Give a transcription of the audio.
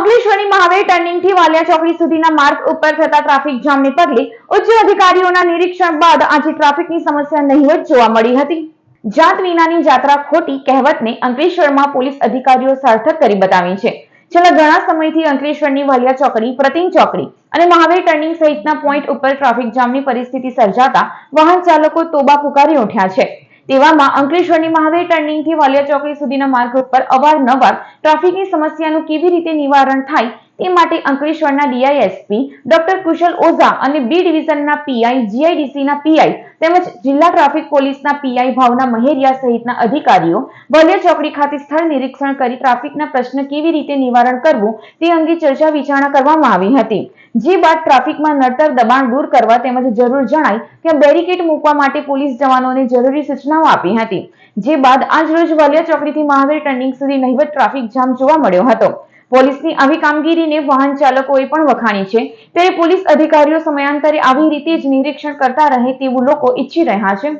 અંકલેશ્વરની મહાવીર ટર્નિંગથી વાલિયા ચોકડી સુધીના માર્ગ ઉપર થતા ટ્રાફિક જામને પગલે ઉચ્ચ અધિકારીઓના નિરીક્ષણ બાદ આજે ટ્રાફિકની સમસ્યા નહીવત જોવા મળી હતી. જાત વિનાની જાત્રા ખોટી કહેવતને અંકલેશ્વરમાં પોલીસ અધિકારીઓ સાર્થક કરી બતાવી છે. છેલ્લા ઘણા સમયથી અંકલેશ્વરની વાલિયા ચોકડી, પ્રતિમ ચોકડી અને મહાવીર ટર્નિંગ સહિતના પોઈન્ટ ઉપર ટ્રાફિક જામની પરિસ્થિતિ સર્જાતા વાહન ચાલકો તોબા પુકારી ઉઠ્યા છે. તેવામાં અંકલેશ્વરની મહાવીર ટર્નિંગથી વાલિયા ચોકડી સુધીના માર્ગ ઉપર અવારનવાર ટ્રાફિકની સમસ્યાનું કેવી રીતે નિવારણ થાય તે માટે અંકલેશ્વરના ડીઆઈએસપી ડોક્ટર કુશલ ઓઝા અને બી ડિવિઝનના પીઆઈ, જીઆઈડીસીના પીઆઈ તેમજ જિલ્લા ટ્રાફિક પોલીસના પીઆઈ ભાવના મહેરિયા સહિતના અધિકારીઓ વાલિયા ચોકડી ખાતે સ્થળ નિરીક્ષણ કરી ટ્રાફિકના પ્રશ્ન કેવી રીતે નિવારણ કરવું તે અંગે ચર્ચા વિચારણા કરવામાં આવી હતી. જે બાદ ટ્રાફિકમાં નડતર દબાણ દૂર કરવા તેમજ જરૂર જણાય ત્યાં બેરિકેડ મૂકવા માટે પોલીસ જવાનોને જરૂરી સૂચનાઓ આપી હતી. જે બાદ આજ રોજ વાલિયા ચોકડીથી મહાવીર ટર્નિંગ સુધી નહીવત ટ્રાફિક જામ જોવા મળ્યો હતો. પોલીસની આવી કામગીરીને વાહન ચાલકોએ પણ વખાણી છે. ત્યારે પોલીસ અધિકારીઓ સમયાંતરે આવી રીતે જ નિરીક્ષણ કરતા રહે તેવું લોકો ઈચ્છી રહ્યા છે.